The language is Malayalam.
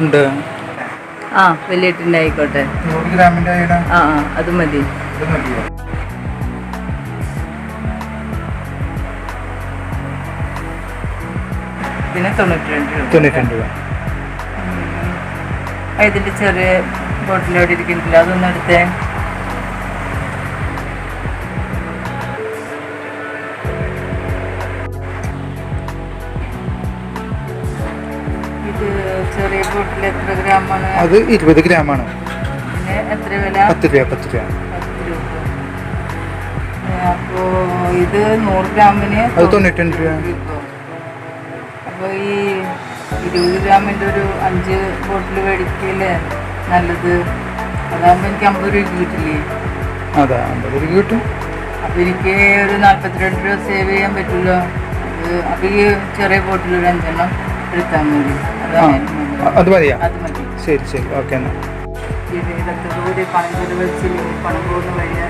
ഉണ്ടോ. ആ ആയിക്കോട്ടെ ആ ആ അത് മതി. പിന്നെ തൊണ്ണൂറ്റി രൂപ. തൊണ്ണൂറ്റി രൂപ. ഇതിന്റെ ചെറിയ ബോട്ടിൽ എവിടെ ഇരിക്കുന്നില്ല അതൊന്നും ചെറിയ ബോട്ടിൽ എത്ര ഗ്രാമാണ്? അത് ഇരുപത് ഗ്രാമാണ്. എത്ര വില? പത്ത് രൂപ പത്ത് രൂപ. അപ്പോ ഇത് നൂറ് ഗ്രാമിന് അത് തൊണ്ണൂറ്റി രൂപ. അപ്പോൾ അപ്പൊ ഈ ഇരുപത് ഗ്രാമിന്റെ ഒരു അഞ്ച് ബോട്ടിൽ മേടിക്കല്ലേ നല്ലത്? അതാകുമ്പോ എനിക്ക് അമ്പത് രൂപ കിട്ടില്ലേ? അതെ അമ്പത് രൂപ കിട്ടും. അപ്പൊ എനിക്ക് ഒരു നാല്പത്തിരണ്ട് രൂപ സേവ് ചെയ്യാൻ പറ്റുമല്ലോ? അത് അപ്പൊ ഈ ചെറിയ ബോട്ടിൽ ഒരു അഞ്ചെണ്ണം. എടുത്താൽ മതി ആ. അത് മതിയാ? അത് മതി. ശരി ശരി. ഓക്കെ എന്നാൽ ഇത് ഇതൊക്കെ കൂടി പണം ചെലവഴിച്ചില്ലെങ്കിൽ പണം പോകുന്ന വഴി അറിയില്ല